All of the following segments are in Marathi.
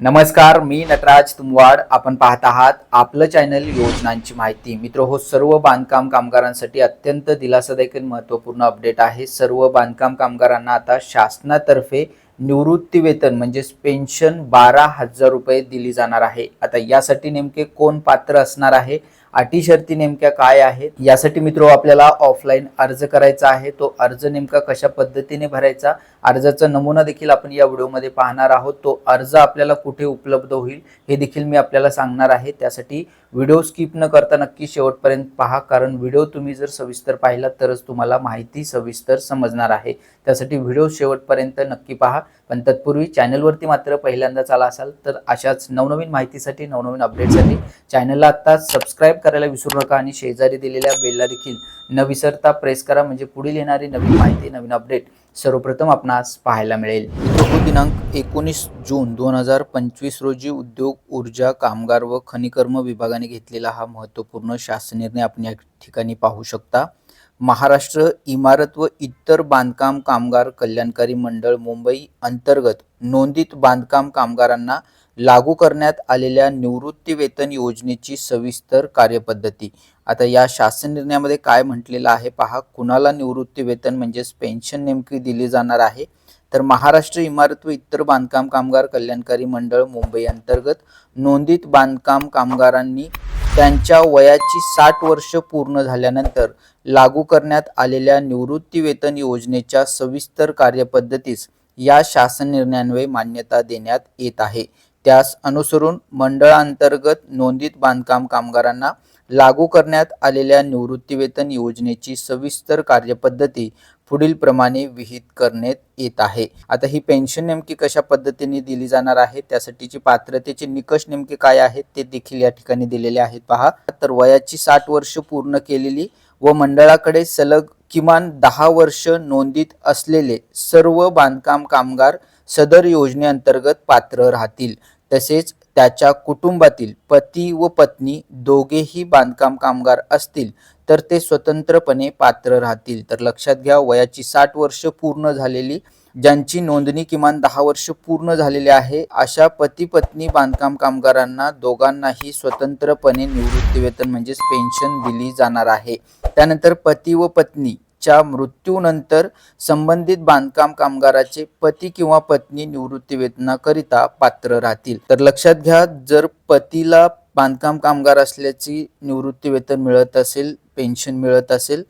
नमस्कार मी नटराज तुमवाड. आपण पाहत आहात आपलं चॅनल योजनांची माहिती. मित्र हो सर्व बांधकाम कामगारांसाठी अत्यंत दिलासादायक महत्त्वपूर्ण अपडेट आहे. सर्व बांधकाम कामगारांना आता शासनातर्फे निवृत्ती वेतन म्हणजेच पेन्शन बारा हजार रुपये दिली जाणार आहे. आता यासाठी नेमके कोण पात्र असणार आहे? अटी शर्ती नेमक्या काय आहेत? यासाठी मित्र आपल्याला ऑफलाईन अर्ज करायचा आहे. तो अर्ज नेमका कशा पद्धतीने भरायचा? अर्जाचा नमुना देखील आपण या व्हिडिओमध्ये पाहणार आहोत. तो अर्ज आपल्याला कुठे उपलब्ध होईल हे देखील मी आपल्याला सांगणार आहे. त्यासाठी व्हिडिओ स्किप न करता नक्की शेवटपर्यंत पहा कारण व्हिडिओ तुम्ही जर सविस्तर पाहिला तरच तुम्हाला माहिती सविस्तर समजणार आहे. त्यासाठी व्हिडिओ शेवटपर्यंत नक्की पहा. पण तत्पूर्वी चॅनलवरती मात्र पहिल्यांदाच आला असाल तर अशाच नवनवीन माहितीसाठी नवनवीन अपडेटसाठी चॅनलला आत्ता सबस्क्राईब करायला विसरू नका आणि शेजारी दिलेल्या बेलला देखील न विसरता प्रेस करा म्हणजे पुढील येणारी नवीन माहिती नवीन अपडेट सर्वप्रथम आपणास पाहायला मिळेल. मित्रहो, दिनांक एकोणीस जून दोन हजार पंचवीस रोजी उद्योग ऊर्जा कामगार व खनिकर्म विभागाने घेतलेला हा महत्त्वपूर्ण शासन निर्णय आपण या ठिकाणी पाहू शकता. महाराष्ट्र इमारत व इतर बांधकाम कामगार कल्याणकारी मंडळ मुंबई अंतर्गत नोंदित बांधकाम कामगारांना लागू करण्यात आलेल्या निवृत्तीवेतन योजनेची सविस्तर कार्यपद्धती. आता या शासन निर्णयामध्ये काय म्हटलेलं आहे? पहा कुणाला निवृत्तीवेतन म्हणजेच पेन्शन नेमकी दिली जाणार आहे? तर महाराष्ट्र इमारत व इतर बांधकाम कामगार कल्याणकारी मंडळ मुंबई अंतर्गत नोंदीत बांधकाम कामगारांनी त्यांच्या वयाची साठ वर्ष पूर्ण झाल्यानंतर लागू करण्यात आलेल्या निवृत्ती वेतन योजनेच्या सविस्तर कार्यपद्धतीस या शासन निर्णयान्वये मान्यता देण्यात येत आहे. त्यास अनुसरून मंडळांतर्गत नोंदित बांधकाम कामगारांना लागू करण्यात आलेल्या निवृत्तीवेतन योजनेची सविस्तर कार्यपद्धती पुढील प्रमाणे विहित करण्यात येत आहे. आता ही पेन्शन नेमकी कशा पद्धतीने दिली जाणार आहे? त्यासाठीची पात्रतेचे निकष नेमके काय आहेत? ते देखील या ठिकाणी दिलेले आहेत. पहा तर वयाची साठ वर्ष पूर्ण केलेली व मंडळाकडे सलग किमान दहा वर्ष नोंदीत असलेले सर्व बांधकाम कामगार सदर योजनेअंतर्गत पात्र राहतील. तसेच त्याच्या कुटुंबातील पती व पत्नी दोघेही बांधकाम कामगार असतील. तर ते स्वतंत्रपणे पात्र राहतील. तर लक्षात घ्या वयाची साठ वर्ष पूर्ण झालेली ज्यांची नोंदणी किमान दहा वर्ष पूर्ण झालेली आहे अशा पती पत्नी बांधकाम कामगारांना दोघांनाही स्वतंत्रपणे निवृत्तीवेतन म्हणजेच पेन्शन दिली जाणार आहे. त्यानंतर पती व पत्नी च्या मृत्यूनंतर संबंधित बांधकाम कामगाराचे पती किंवा पत्नी निवृत्तीवेतनाकरिता पात्र राहतील. तर लक्षात घ्या जर पतीला बांधकाम कामगार असल्याची निवृत्तीवेतन मिळत असेल पेन्शन मिळत असेल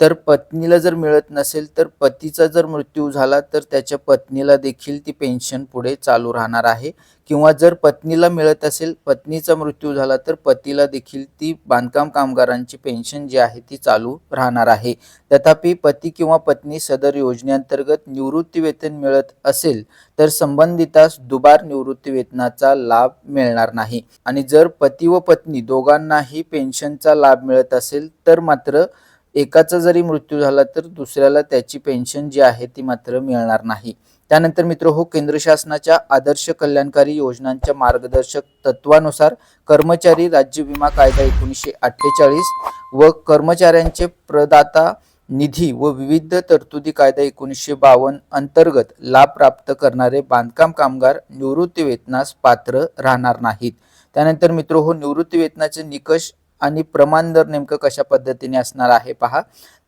तर पत्नीला जर मिळत नसेल तर पतीचा जर मृत्यू झाला तर त्याच्या पत्नीला देखील ती पेन्शन पुढे चालू राहणार आहे. किंवा जर पत्नीला मिळत असेल पत्नीचा मृत्यू झाला तर पतीला देखील ती बांधकाम कामगारांची पेन्शन जी आहे ती चालू राहणार आहे. तथापि पती किंवा पत्नी सदर योजनेअंतर्गत निवृत्ती वेतन मिळत असेल तर संबंधितास दुबार निवृत्ती वेतनाचा लाभ मिळणार नाही. आणि जर पती व पत्नी दोघांनाही पेन्शनचा लाभ मिळत असेल तर मात्र एकाचा जरी मृत्यू झाला तर दुसऱ्याला त्याची पेन्शन जी आहे ती मात्र मिळणार नाही. त्यानंतर मित्र हो केंद्र शासनाच्या आदर्श कल्याणकारी योजनांच्या मार्गदर्शक तत्वानुसार कर्मचारी राज्य विमा कायदा एकोणीसशे अठ्ठेचाळीस व कर्मचाऱ्यांचे प्रदाता निधी व विविध तरतुदी कायदा एकोणीसशे बावन्न अंतर्गत लाभ प्राप्त करणारे बांधकाम कामगार निवृत्ती वेतनास पात्र राहणार नाहीत. त्यानंतर मित्र हो निवृत्ती वेतनाचे निकष आणि प्रमाण दर नेमकं कशा पद्धतीने असणार आहे पहा.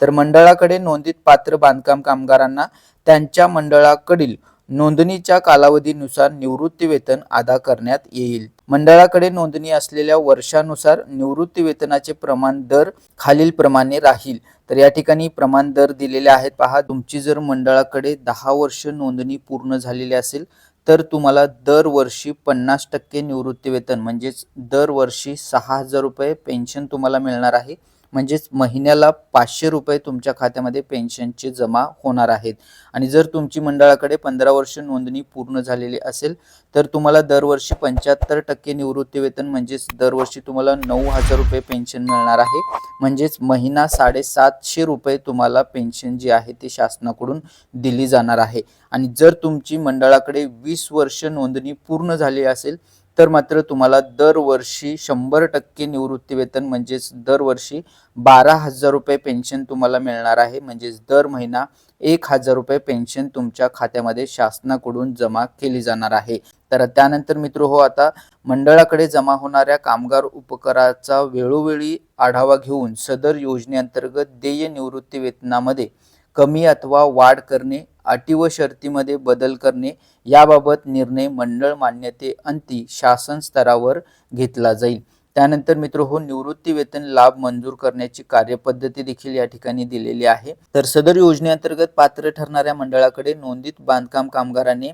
तर मंडळाकडे नोंदित पात्र बांधकाम कामगारांना त्यांच्या मंडळाकडील नोंदणीच्या कालावधीनुसार निवृत्ती वेतन अदा करण्यात येईल. मंडळाकडे नोंदणी असलेल्या वर्षानुसार निवृत्ती वेतनाचे प्रमाण दर खालील प्रमाणे राहील. तर या ठिकाणी प्रमाण दर दिलेले आहेत पहा. तुमची जर मंडळाकडे दहा वर्ष नोंदणी पूर्ण झालेली असेल तर तुम्हाला दरवर्षी पन्नास टक्के निवृत्ती वेतन म्हणजेच दरवर्षी सहा हजार रुपये पेन्शन तुम्हाला मिळणार आहे. म्हणजेच महिन्याला पाचशे रुपये तुमच्या खात्यामध्ये पेन्शनचे जमा होणार आहेत. आणि जर तुमची मंडळाकडे पंधरा वर्ष नोंदणी पूर्ण झालेली असेल तर तुम्हाला दरवर्षी पंच्याहत्तर टक्के निवृत्ती वेतन म्हणजेच दरवर्षी तुम्हाला नऊ हजार रुपये पेन्शन मिळणार आहे. म्हणजेच महिना साडेसातशे रुपये तुम्हाला पेन्शन जी आहे ती शासनाकडून दिली जाणार आहे. आणि जर तुमची मंडळाकडे वीस वर्ष नोंदणी पूर्ण झाली असेल तर मात्र तुम्हाला दरवर्षी शंभर टक्के निवृत्ती वेतन म्हणजेच दरवर्षी बारा हजार रुपये पेन्शन तुम्हाला मिळणार आहे. म्हणजेच दर महिना एक हजार रुपये पेन्शन तुमच्या खात्यामध्ये शासनाकडून जमा केली जाणार आहे. तर त्यानंतर मित्र हो आता मंडळाकडे जमा होणाऱ्या कामगार उपकराचा वेळोवेळी आढावा घेऊन सदर योजनेअंतर्गत देय निवृत्ती वेतनामध्ये कमी अथवा वाढ करणे अटी व शर्तीमध्ये बदल करणे याबाबत निर्णय मंडळ मान्यते अंती शासन स्तरावर घेतला जाईल. त्यानंतर मित्र हो निवृत्ती वेतन लाभ मंजूर करण्याची कार्यपद्धती देखील या ठिकाणी दिलेली आहे. तर सदर योजनेअंतर्गत पात्र ठरणाऱ्या मंडळाकडे नोंदित बांधकाम कामगाराने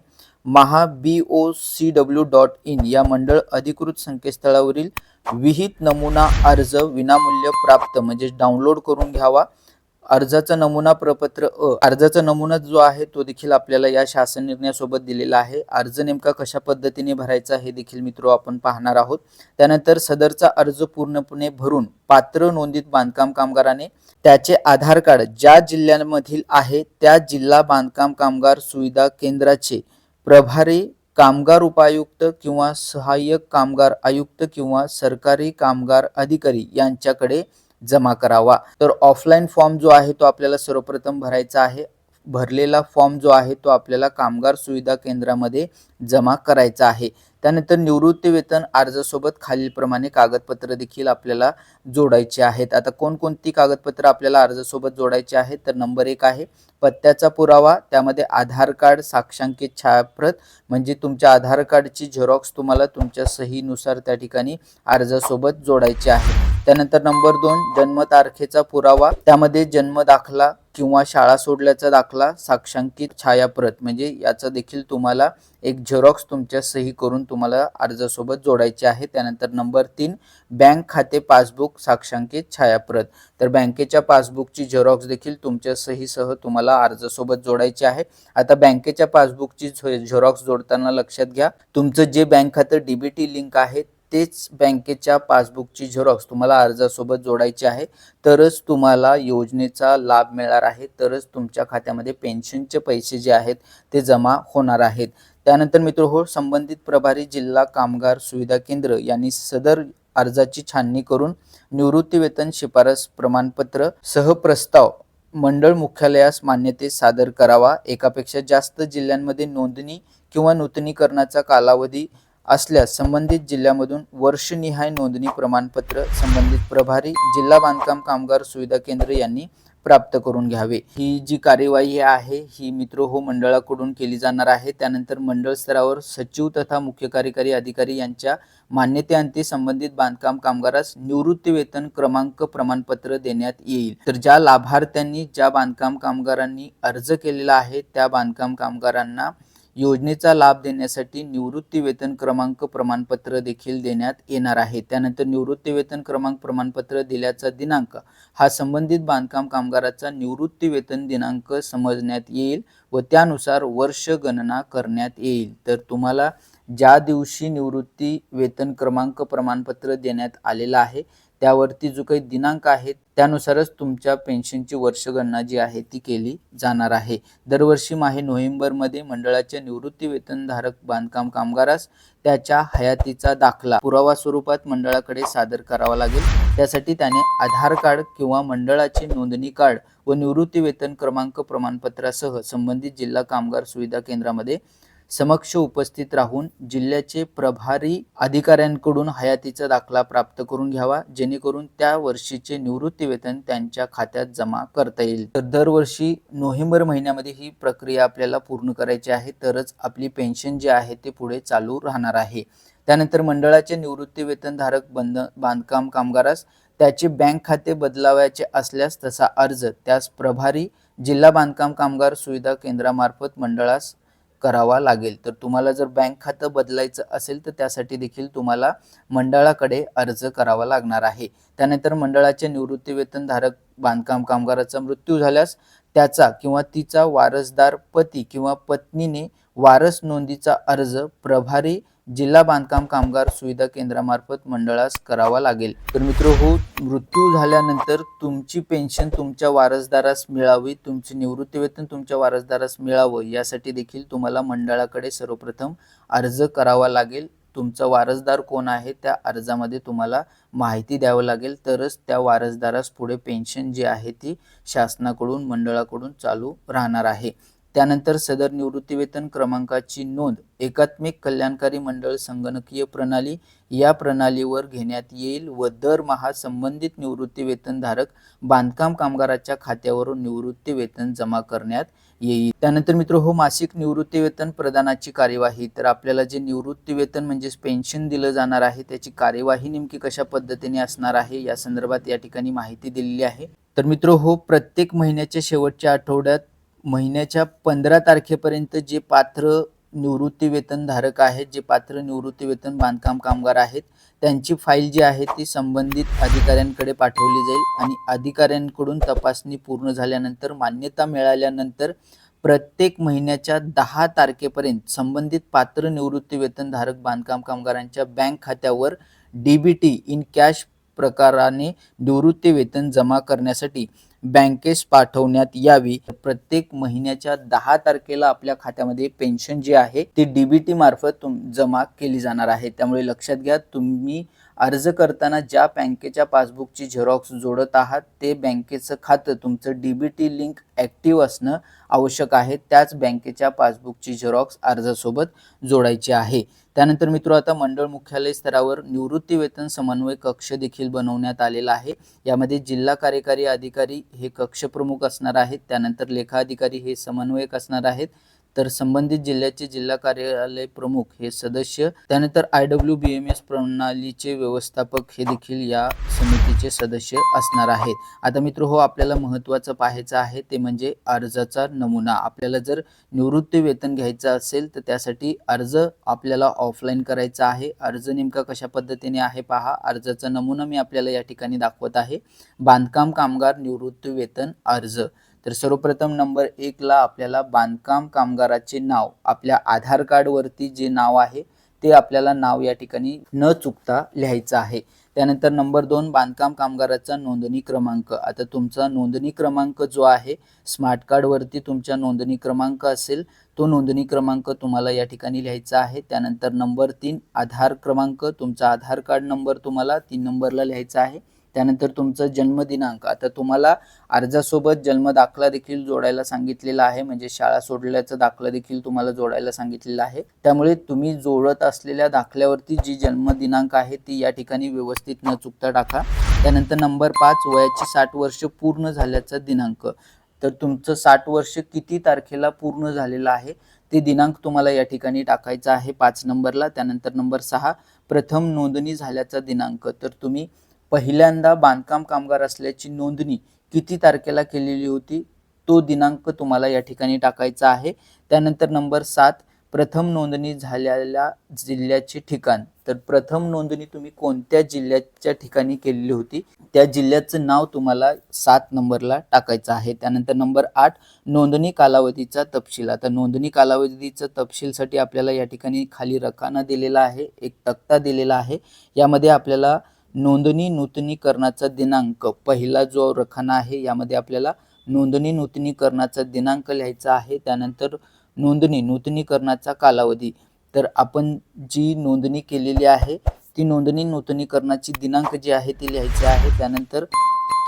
Maha B O C W dot in या मंडळ अधिकृत संकेतस्थळावरील विहित नमुना अर्ज विनामूल्य प्राप्त म्हणजे डाउनलोड करून घ्यावा. अर्जाचा नमुना प्रपत्र अ अर्जाचा नमुना जो आहे तो देखील आपल्याला या शासन निर्णयासोबत दिलेला आहे. अर्ज नेमका कशा पद्धतीने भरायचा हे देखील मित्र आपण पाहणार आहोत. त्यानंतर सदरचा अर्ज पूर्णपणे भरून पात्र नोंदीत बांधकाम कामगाराने त्याचे आधार कार्ड ज्या जिल्ह्यांमधील आहे त्या जिल्हा बांधकाम कामगार सुविधा केंद्राचे प्रभारी कामगार उपायुक्त किंवा सहाय्यक कामगार आयुक्त किंवा सरकारी कामगार अधिकारी यांच्याकडे जमा करावा. तर ऑफलाईन फॉर्म जो आहे तो आपल्याला सर्वप्रथम भरायचा आहे. भरलेला फॉर्म जो आहे तो आपल्याला कामगार सुविधा केंद्रामध्ये जमा करायचा आहे. त्यानंतर निवृत्ती वेतन अर्जासोबत खालीलप्रमाणे कागदपत्र देखील आपल्याला जोडायचे आहेत. आता कोणकोणती कागदपत्र आपल्याला अर्जासोबत जोडायची आहेत? तर नंबर एक आहे पत्त्याचा पुरावा त्यामध्ये आधार कार्ड साक्षांकित छायाप्रत म्हणजे तुमच्या आधार कार्डची झेरॉक्स तुम्हाला तुमच्या सहीनुसार त्या ठिकाणी अर्जासोबत जोडायचे आहे त्यानंतर नंबर दोन जन्मतारखेचा पुरावा. त्यामध्ये जन्म दाखला किंवा शाळा सोडल्याचा दाखला साक्षांकित छायाप्रत. म्हणजे याचा देखील तुम्हाला एक झेरॉक्स तुमच्या सही करून तुम्हाला अर्जासोबत जोडायचे आहे. त्यानंतर नंबर तीन बँक खाते पासबुक साक्षांकित छायाप्रत. तर बँकेच्या पासबुकची झेरॉक्स देखील तुमच्या सहीसह तुम्हाला अर्जासोबत जोडायची आहे. आता बँकेच्या पासबुकची झेरॉक्स जोडताना लक्षात घ्या. तुमचं जे बँक खातं डीबीटी लिंक आहे तेच बँकेच्या पासबुकची झेरॉक्स तुम्हाला अर्जासोबत जोडायची आहे. तरच तुम्हाला योजनेचा लाभ मिळणार आहे. तरच तुमच्या खात्यामध्ये पेन्शनचे पैसे जे आहेत ते जमा होणार आहेत. त्यानंतर मित्र हो संबंधित प्रभारी जिल्हा कामगार सुविधा केंद्र यांनी सदर अर्जाची छाननी करून निवृत्तीवेतन शिफारस प्रमाणपत्र सह प्रस्ताव मंडळ मुख्यालयास मान्यते सादर करावा. एकापेक्षा जास्त जिल्ह्यांमध्ये नोंदणी किंवा नूतनीकरणाचा कालावधी असल्यास संबंधित जिल्ह्यामधून वर्षनिहाय नोंदणी प्रमाणपत्र संबंधित प्रभारी जिल्हा बांधकाम कामगार सुविधा केंद्र यांनी प्राप्त करून घ्यावे. ही जी कार्यवाही आहे ही मित्र हो मंडळाकडून केली जाणार आहे. त्यानंतर मंडळ स्तरावर सचिव तथा मुख्य कार्यकारी अधिकारी यांच्या मान्यतेअंती संबंधित बांधकाम कामगारास निवृत्ती वेतन क्रमांक प्रमाणपत्र देण्यात येईल. तर ज्या लाभार्थ्यांनी ज्या बांधकाम कामगारांनी अर्ज केलेला आहे त्या बांधकाम कामगारांना योजनेचा लाभ देण्यासाठी निवृत्ती वेतन क्रमांक प्रमाणपत्र देखील देण्यात येणार आहे. त्यानंतर निवृत्ती वेतन क्रमांक प्रमाणपत्र दिल्याचा दिनांक हा संबंधित बांधकाम कामगाराचा निवृत्ती वेतन दिनांक समजण्यात येईल व त्यानुसार वर्ष गणना करण्यात येईल. तर तुम्हाला ज्या दिवशी निवृत्ती वेतन क्रमांक प्रमाणपत्र देण्यात आलेलं आहे त्यावरती जो काही दिनांक आहे त्यानुसारच तुमच्या पेन्शनची वर्षगणना जी आहे ती केली जाणार आहे. दरवर्षी माहे नोव्हेंबरमध्ये मंडळाच्या निवृत्ती वेतनधारक बांधकाम कामगारास त्याच्या हयातीचा दाखला पुरावा स्वरूपात मंडळाकडे सादर करावा लागेल. त्यासाठी त्याने आधार कार्ड किंवा मंडळाचे नोंदणी कार्ड व निवृत्ती वेतन क्रमांक प्रमाणपत्रासह संबंधित जिल्हा कामगार सुविधा केंद्रामध्ये समक्ष उपस्थित राहून जिल्ह्याचे प्रभारी अधिकाऱ्यांकडून हयातीचा दाखला प्राप्त करून घ्यावा जेणेकरून त्या वर्षीचे निवृत्ती वेतन त्यांच्या खात्यात जमा करता येईल. तर दरवर्षी नोव्हेंबर महिन्यामध्ये ही प्रक्रिया आपल्याला पूर्ण करायची आहे तरच आपली पेन्शन जी आहे ते पुढे चालू राहणार आहे. त्यानंतर मंडळाचे निवृत्ती वेतनधारक बंध बांधकाम कामगारास त्याचे बँक खाते बदलावायचे असल्यास तसा अर्ज त्यास प्रभारी जिल्हा बांधकाम कामगार सुविधा केंद्रामार्फत मंडळास करावा लागेल. तर तुम्हाला जर बँक खातं बदलायचं असेल तर त्यासाठी देखील तुम्हाला मंडळाकडे अर्ज करावा लागणार आहे. त्यानंतर मंडळाच्या निवृत्तीवेतनधारक बांधकाम कामगाराचा मृत्यू झाल्यास त्याचा किंवा तिचा वारसदार पती किंवा पत्नीने वारस नोंदीचा अर्ज प्रभारी जिल्हा बांधकाम कामगार सुविधा केंद्रामार्फत मंडळास करावा लागेल. तर मित्र हो मृत्यू झाल्यानंतर तुमची पेन्शन तुमच्या वारसदारास मिळावी तुमचे निवृत्ती वेतन तुमच्या वारसदारास मिळावं यासाठी देखील तुम्हाला मंडळाकडे सर्वप्रथम अर्ज करावा लागेल. तुमचा वारसदार कोण आहे त्या अर्जामध्ये तुम्हाला माहिती द्यावं लागेल. तरच त्या वारसदारास पुढे पेन्शन जी आहे ती शासनाकडून मंडळाकडून चालू राहणार आहे. त्यानंतर सदर निवृत्तीवेतन क्रमांकाची नोंद एकात्मिक कल्याणकारी मंडळ संगणकीय प्रणाली या प्रणालीवर घेण्यात येईल व दरमहा संबंधित निवृत्तीवेतनधारक बांधकाम कामगाराच्या खात्यावरून निवृत्तीवेतन जमा करण्यात येईल. त्यानंतर मित्र हो मासिक निवृत्तीवेतन प्रदानाची कार्यवाही तर आपल्याला जे निवृत्तीवेतन म्हणजेच पेन्शन दिलं जाणार आहे त्याची कार्यवाही नेमकी कशा पद्धतीने असणार आहे या संदर्भात या ठिकाणी माहिती दिलेली आहे. तर मित्र हो प्रत्येक महिन्याच्या शेवटच्या आठवड्यात महिन्याच्या पंधरा तारखेपर्यंत जे पात्र निवृत्तीवेतन धारक आहेत जे पात्र निवृत्तीवेतन बांधकाम कामगार आहेत त्यांची फाईल जी आहे ती संबंधित अधिकाऱ्यांकडे पाठवली जाईल आणि अधिकाऱ्यांकडून तपासणी पूर्ण झाल्यानंतर मान्यता मिळाल्यानंतर प्रत्येक महिन्याच्या दहा तारखेपर्यंत संबंधित पात्र निवृत्तीवेतन धारक बांधकाम कामगारांच्या बँक खात्यावर D B T in cash प्रकाराने निवृत्तीवेतन जमा करण्यासाठी बँकेस पाठवण्यात यावी. प्रत्येक महिन्याच्या दहा तारखेला आपल्या खात्यामध्ये पेन्शन जी आहे ती डीबीटी मार्फत तुम जमा केली जाणार आहे. त्यामुळे लक्षात घ्या तुम्ही अर्ज करताना ज्या बँकेच्या पासबुकची झेरॉक्स जोडत आहात ते बँकेचं खातं तुमचं D B T link active असणं आवश्यक आहे. त्याच बँकेच्या पासबुकची झेरॉक्स अर्जासोबत जोडायची आहे. त्यानंतर मित्र आता मंडळ मुख्यालय स्तरावर निवृत्ती वेतन समन्वय कक्ष देखील बनवण्यात आलेला आहे. यामध्ये जिल्हा कार्यकारी अधिकारी हे कक्ष प्रमुख असणार आहेत. त्यानंतर लेखा अधिकारी हे समन्वयक असणार आहेत. तर संबंधित जिल्ह्याचे जिल्हा कार्यालय प्रमुख हे सदस्य त्यानंतर I W B M S प्रणालीचे व्यवस्थापक हे देखील या समितीचे सदस्य असणार आहेत. आता मित्र हो आपल्याला महत्त्वाचं पाहायचं आहे ते म्हणजे अर्जाचा नमुना. आपल्याला जर निवृत्ती वेतन घ्यायचं असेल तर त्यासाठी अर्ज आपल्याला ऑफलाईन करायचा आहे. अर्ज नेमका कशा पद्धतीने आहे पहा. अर्जाचा नमुना मी आपल्याला या ठिकाणी दाखवत आहे. बांधकाम कामगार निवृत्ती वेतन अर्ज. तर सर्वप्रथम नंबर एकला आपल्याला बांधकाम कामगाराचे नाव आपल्या आधार कार्डवरती जे नाव आहे ते आपल्याला नाव या ठिकाणी न चुकता लिहायचं आहे. त्यानंतर नंबर दोन बांधकाम कामगाराचा नोंदणी क्रमांक. आता तुमचा नोंदणी क्रमांक जो आहे स्मार्ट कार्डवरती तुमच्या नोंदणी क्रमांक असेल तो नोंदणी क्रमांक तुम्हाला या ठिकाणी लिहायचा आहे. त्यानंतर नंबर तीन आधार क्रमांक तुमचा आधार कार्ड नंबर तुम्हाला तीन नंबरला लिहायचा आहे. त्यानंतर तुमचा जन्मदिनांक. आता तुम्हाला अर्जासोबत जन्म दाखला देखील जोडायला सांगितलेला आहे. म्हणजे शाळा सोडल्याचा दाखला देखील तुम्हाला जोडायला सांगितलेला आहे. त्यामुळे तुम्ही जोडत असलेल्या दाखल्यावरती जी जन्मदिनांक आहे ती या ठिकाणी व्यवस्थित न चुकता टाका. त्यानंतर नंबर पाच वयाची साठ वर्ष पूर्ण झाल्याचा दिनांक. तर तुमचं साठ वर्ष किती तारखेला पूर्ण झालेलं आहे ते दिनांक तुम्हाला या ठिकाणी टाकायचा आहे पाच नंबरला. त्यानंतर नंबर सहा प्रथम नोंदणी झाल्याचा दिनांक. तर तुम्ही पहिल्यांदा बांधकाम कामगार असल्याची नोंदणी किती तारखेला केलेली होती तो दिनांक तुम्हाला या ठिकाणी टाकायचा आहे. त्यानंतर नंबर सात प्रथम नोंदणी झालेल्या जिल्ह्याचे ठिकाण. तर प्रथम नोंदणी तुम्ही कोणत्या जिल्ह्याच्या ठिकाणी केलेली होती त्या जिल्ह्याचं नाव तुम्हाला सात नंबरला टाकायचं आहे. त्यानंतर नंबर आठ नोंदणी कालावधीचा तपशील. आता नोंदणी कालावधीचा तपशीलसाठी आपल्याला या ठिकाणी खाली रकाना दिलेला आहे एक तक्ता दिलेला आहे. यामध्ये आपल्याला नोंदणी नूतनीकरणाचा दिनांक. पहिला जो रखाना आहे यामध्ये आपल्याला नोंदणी नूतनीकरणाचा दिनांक लिहायचा आहे. त्यानंतर नोंदणी नूतनीकरणाचा कालावधी. तर आपण जी नोंदणी केलेली आहे ती नोंदणी नूतनीकरणाची दिनांक जी आहे ती लिहायची आहे. त्यानंतर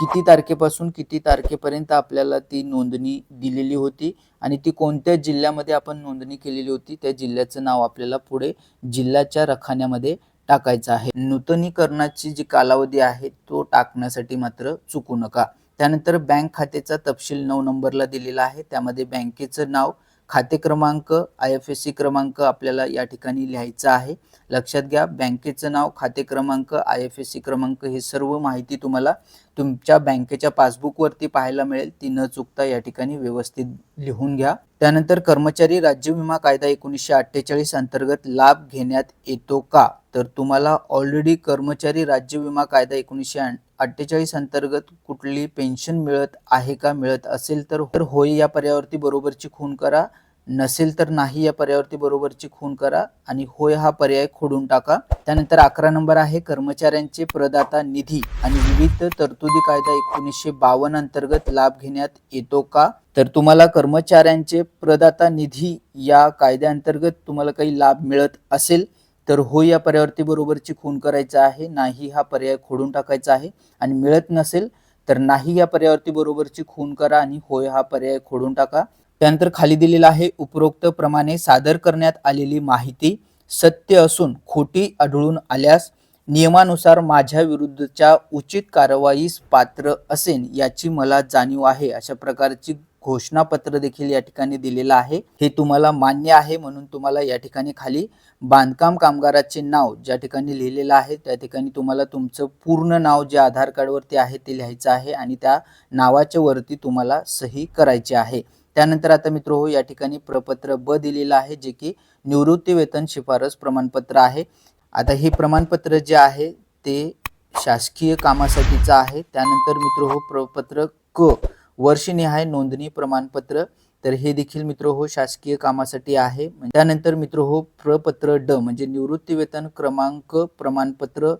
किती तारखेपासून किती तारखेपर्यंत आपल्याला ती नोंदणी दिलेली होती आणि ती कोणत्या जिल्ह्यामध्ये आपण नोंदणी केलेली होती त्या जिल्ह्याचं नाव आपल्याला पुढे जिल्ह्याच्या रखान्यामध्ये टाकायचा आहे. नूतनीकरणाची जी कालावधी आहे तो टाकण्यासाठी मात्र चुकू नका. त्यानंतर बँक खात्याचा तपशील नऊ नंबरला दिलेला आहे. त्यामध्ये बँकेचं नाव खाते क्रमांक आय एफ एस सी क्रमांक आपल्याला या ठिकाणी लिहायचं आहे. लक्षात घ्या बँकेचं नाव खाते क्रमांक आय एफ एस सी क्रमांक हे सर्व माहिती तुम्हाला तुमच्या बँकेच्या पासबुकवरती पाहायला मिळेल. ती न चुकता या ठिकाणी व्यवस्थित लिहून घ्या. त्यानंतर कर्मचारी राज्य विमा कायदा एकोणीसशे अठ्ठेचाळीस अंतर्गत लाभ घेण्यात येतो का? तर तुम्हाला ऑलरेडी कर्मचारी राज्य विमा कायदा एकोणीसशे अठ्ठेचाळीस अंतर्गत कुठली पेन्शन मिळत आहे का मिळत असेल तर होय या पर्यावरती बरोबरची खून करा. नसेल तर नाही या पर्यावरती बरोबरची खून करा आणि होय हा पर्याय खोडून टाका. त्यानंतर अकरा नंबर आहे कर्मचाऱ्यांचे प्रदाता निधी आणि विविध तरतुदी कायदा एकोणीसशे बावन्न अंतर्गत लाभ घेण्यात येतो का? तर तुम्हाला कर्मचाऱ्यांचे प्रदाता निधी या कायद्याअंतर्गत तुम्हाला काही लाभ मिळत असेल तर हो या पर्यायावरती बरोबरची खून करायचा आहे नाही हा पर्याय खोडून टाकायचा आहे आणि मिळत नसेल तर नाही या पर्यायावरती बरोबरची खून करा आणि होय हा पर्याय खोडून टाका. त्यानंतर खाली दिलेला आहे उपरोक्त प्रमाणे सादर करण्यात आलेली माहिती सत्य असून खोटी आढळून आल्यास नियमानुसार माझ्या विरुद्धच्या उचित कारवाईस पात्र असेन याची मला जाणीव आहे. अशा प्रकारची घोषणापत्र देखील या ठिकाणी दिलेलं आहे. हे तुम्हाला मान्य आहे म्हणून तुम्हाला या ठिकाणी खाली बांधकाम कामगाराचे नाव ज्या ठिकाणी लिहिलेलं आहे त्या ठिकाणी तुम्हाला तुमचं पूर्ण नाव जे आधार कार्डवरती आहे ते लिहायचं आहे आणि त्या नावाच्या वरती तुम्हाला सही करायची आहे. त्यानंतर आता मित्र हो या ठिकाणी प्रपत्र ब दिलेलं आहे जे की निवृत्ती वेतन शिफारस प्रमाणपत्र आहे. आता हे प्रमाणपत्र जे आहे ते शासकीय कामासाठीचं आहे. त्यानंतर मित्र हो प्रपत्र क वर्षनिहाय नोंदणी प्रमाणपत्र. तर हे देखील मित्र हो शासकीय कामासाठी आहे. त्यानंतर मित्र हो प्रपत्र ड म्हणजे निवृत्ती वेतन क्रमांक प्रमाणपत्र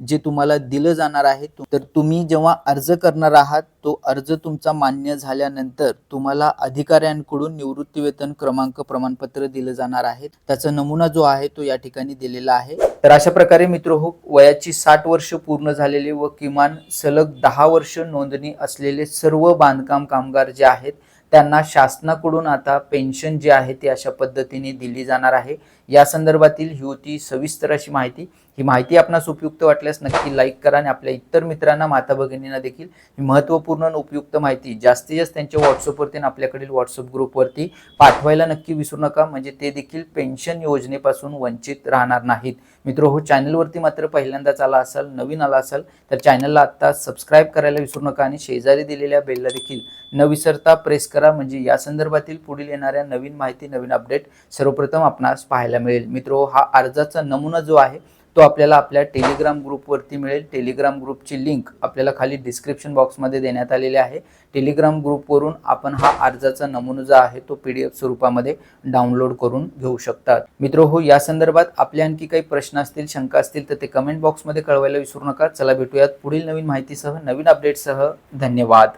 जे तुम्हाला दिलं जाणार आहे तर तुम्ही जेव्हा अर्ज करणार आहात तो अर्ज तुमचा मान्य झाल्यानंतर तुम्हाला अधिकाऱ्यांकडून निवृत्ती वेतन क्रमांक प्रमाणपत्र दिलं जाणार आहे. त्याचा नमुना जो आहे तो या ठिकाणी दिलेला आहे. तर अशा प्रकारे मित्र हो वयाची साठ वर्ष पूर्ण झालेले व किमान सलग दहा वर्ष नोंदणी असलेले सर्व बांधकाम कामगार जे आहेत त्यांना शासनाकडून आता पेन्शन जे आहे ती अशा पद्धतीने दिली जाणार आहे. या संदर्भातील ही होती सविस्तर अशी माहिती. ही माहिती आपणास उपयुक्त वाटल्यास नक्की लाईक करा आणि आपल्या इतर मित्रांना माता भगिनींना देखील ही महत्त्वपूर्ण आणि उपयुक्त माहिती जास्तीत जास्त त्यांच्या व्हॉट्सअपवरती आणि आपल्याकडील व्हॉट्सअप ग्रुपवरती पाठवायला नक्की विसरू नका. म्हणजे ते देखील पेन्शन योजनेपासून वंचित राहणार नाहीत. मित्र हो चॅनलवरती मात्र पहिल्यांदाच आला असाल नवीन आला असाल तर चॅनलला आत्ता सबस्क्राईब करायला विसरू नका आणि शेजारी दिलेल्या बेलला देखील न विसरता प्रेस करा. म्हणजे या संदर्भातील पुढील येणाऱ्या नवीन माहिती नवीन अपडेट सर्वप्रथम आपणास पाहायला पाहायला मिळेल. मित्र हा अर्जाचा नमुना जो आहे तो आपल्याला आपल्या टेलिग्राम ग्रुपवरती मिळेल. टेलिग्राम ग्रुपची लिंक आपल्याला खाली डिस्क्रिप्शन बॉक्समध्ये देण्यात आलेली आहे. टेलिग्राम ग्रुपवरून आपण हा अर्जाचा नमुना जो आहे तो पी डी एफ स्वरूपामध्ये डाउनलोड करून घेऊ शकतात. मित्र हो या संदर्भात आपले आणखी काही प्रश्न असतील शंका असतील तर ते कमेंट बॉक्समध्ये कळवायला विसरू नका. चला भेटूयात पुढील नवीन माहितीसह नवीन अपडेटसह धन्यवाद.